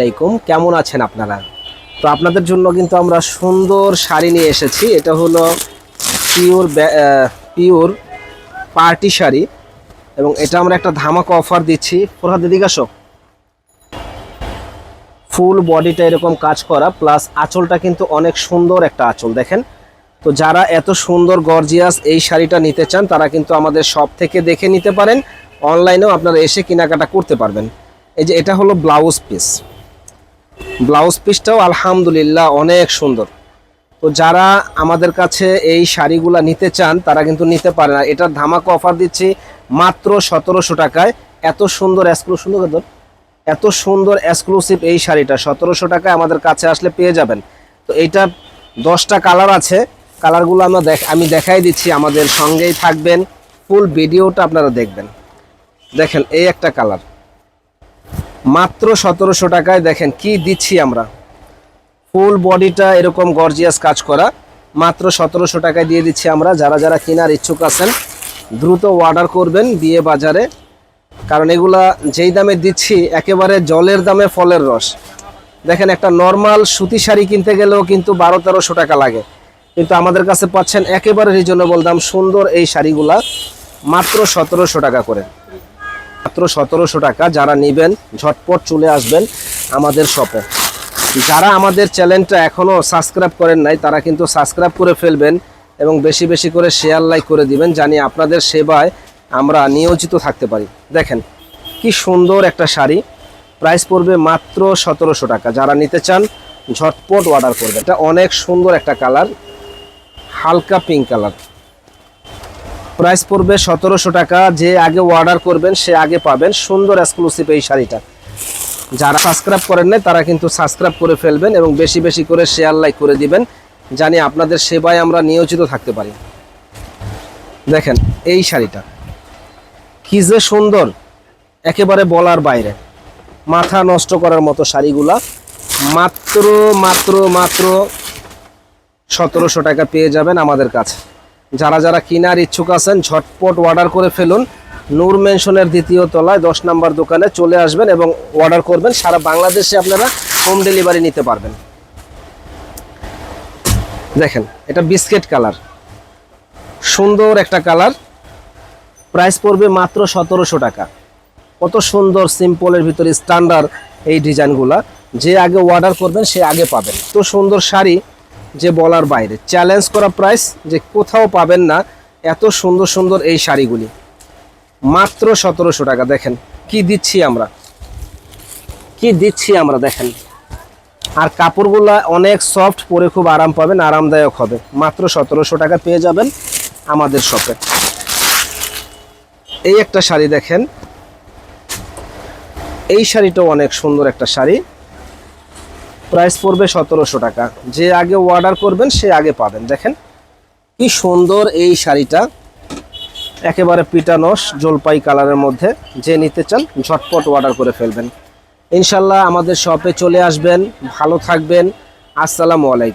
আলাইকুম, কেমন আছেন আপনারা? তো আপনাদের জন্য কিন্তু আমরা সুন্দর শাড়ি নিয়ে এসেছি। এটা হলো পিওর পিওর পার্টি শাড়ি এবং এটা আমরা একটা ধামাকা অফার দিচ্ছি। ফোরহাদ দিদিকে ফুল বডিটা এরকম কাজ করা, প্লাস আঁচলটা কিন্তু অনেক সুন্দর একটা আঁচল, দেখেন। তো যারা এত সুন্দর গর্জিয়াস এই শাড়িটা নিতে চান, তারা কিন্তু আমাদের সব থেকে দেখে নিতে পারেন। অনলাইনেও আপনারা এসে কেনাকাটা করতে পারবেন। এই যে এটা হলো ব্লাউজ পিস। ব্লাউজ পিসটাও আলহামদুলিল্লাহ অনেক সুন্দর। তো যারা আমাদের কাছে এই শাড়িগুলা নিতে চান, তারা কিন্তু নিতে পারে না। এটার ধামাকা অফার দিচ্ছি মাত্র সতেরোশো টাকায়। এত সুন্দর এক্সক্লুসিভ এত সুন্দর এক্সক্লুসিভ এই শাড়িটা। সতেরোশো টাকায় আমাদের কাছে আসলে পেয়ে যাবেন। তো এইটা দশটা কালার আছে। কালারগুলো আমরা দেখ, আমি দেখাই দিচ্ছি, আমাদের সঙ্গেই থাকবেন। ফুল ভিডিওটা আপনারা দেখবেন। দেখেন, এই একটা কালার মাত্র সতেরোশো টাকায় দেখেন কি দিচ্ছি আমরা। ফুল বডিটা এরকম গর্জিয়াস কাজ করা। মাত্র সতেরোশো টাকায় দিয়ে দিচ্ছি আমরা। যারা যারা কেনার ইচ্ছুক আছেন, দ্রুত অর্ডার করবেন বিয়ে বাজারে। কারণ এগুলা যেই দামে দিচ্ছি, একেবারে জলের দামে ফলের রস। দেখেন একটা নর্মাল সুতি শাড়ি কিনতে গেলেও কিন্তু বারো তেরোশো টাকা লাগে। কিন্তু আমাদের কাছে পাচ্ছেন একেবারে রিজনেবল দাম, সুন্দর এই শাড়িগুলা। মাত্র সতেরোশো টাকা করে। মাত্র সতেরোশো টাকা। যারা নেবেন, ঝটপট চলে আসবেন আমাদের শপে। যারা আমাদের চ্যানেলটা এখনও সাবস্ক্রাইব করেন নাই, তারা কিন্তু সাবস্ক্রাইব করে ফেলবেন এবং বেশি বেশি করে শেয়ার, লাইক করে দিবেন, জানি আপনাদের সেবায় আমরা নিয়োজিত থাকতে পারি। দেখেন, কি সুন্দর একটা শাড়ি। প্রাইস পড়বে মাত্র সতেরোশো টাকা। যারা নিতে চান, ঝটপট অর্ডার করবে এটা অনেক সুন্দর একটা কালার, হালকা পিঙ্ক কালার প্রাইস পড়বে সতেরোশো টাকা। যে আগে অর্ডার করবেন, সে আগে পাবেন। সুন্দর এক্সক্লুসিভ এই শাড়িটা। যারা সাবস্ক্রাইব করেন নাই, তারা কিন্তু সাবস্ক্রাইব করে ফেলবেন এবং বেশি বেশি করে শেয়ার লাইক করে দিবেন। জানি আপনাদের সেবায় আমরা নিয়োজিত থাকতে পারি। দেখেন, এই শাড়িটা। কি যে সুন্দর। একেবারে বলার বাইরে। মাথা নষ্ট করার মতো শাড়িগুলা। মাত্র মাত্র মাত্র সতেরোশো টাকা পেয়ে যাবেন আমাদের কাছে। যারা যারা কেনার ইচ্ছুক আছেন, ঝটপট অর্ডার করে ফেলুন। নূর মেনশনের দ্বিতীয় তলায় দশ নম্বর দোকানে চলে আসবেন এবং অর্ডার করবেন। সারা বাংলাদেশে আপনারা হোম ডেলিভারি নিতে পারবেন। দেখেন, এটা বিস্কেট কালার সুন্দর একটা কালার প্রাইস পড়বে মাত্র সতেরোশো টাকা। কত সুন্দর সিম্পলের ভিতরে স্ট্যান্ডার্ড এই ডিজাইনগুলা যে আগে অর্ডার করবেন, সে আগে পাবেন। তো সুন্দর শাড়ি। যে বলার বাইরে। চ্যালেঞ্জ করা প্রাইস যে কোথাও পাবেন না, এত সুন্দর সুন্দর এই শাড়িগুলি। মাত্র সতেরোশো টাকা, দেখেন কি দিচ্ছি আমরা। কি দিচ্ছি আমরা, দেখেন। আর কাপড়গুলো অনেক সফট পরে খুব আরাম পাবেন, আরামদায়ক হবে। মাত্র সতেরোশো টাকা পেয়ে যাবেন আমাদের শপে এই একটা শাড়ি দেখেন। এই শাড়িটাও অনেক সুন্দর একটা শাড়ি। প্রাইস পড়বে সতেরোশো টাকা। যে আগে অর্ডার করবেন, সে আগে পাবেন। দেখেন কি সুন্দর এই শাড়িটা। একেবারে পিটানস, জলপাই কালারের মধ্যে। যে নিতে চান, ঝটপট অর্ডার করে ফেলবেন। ইনশাল্লাহ আমাদের শপে চলে আসবেন। ভালো থাকবেন। আসসালামু আলাইকুম।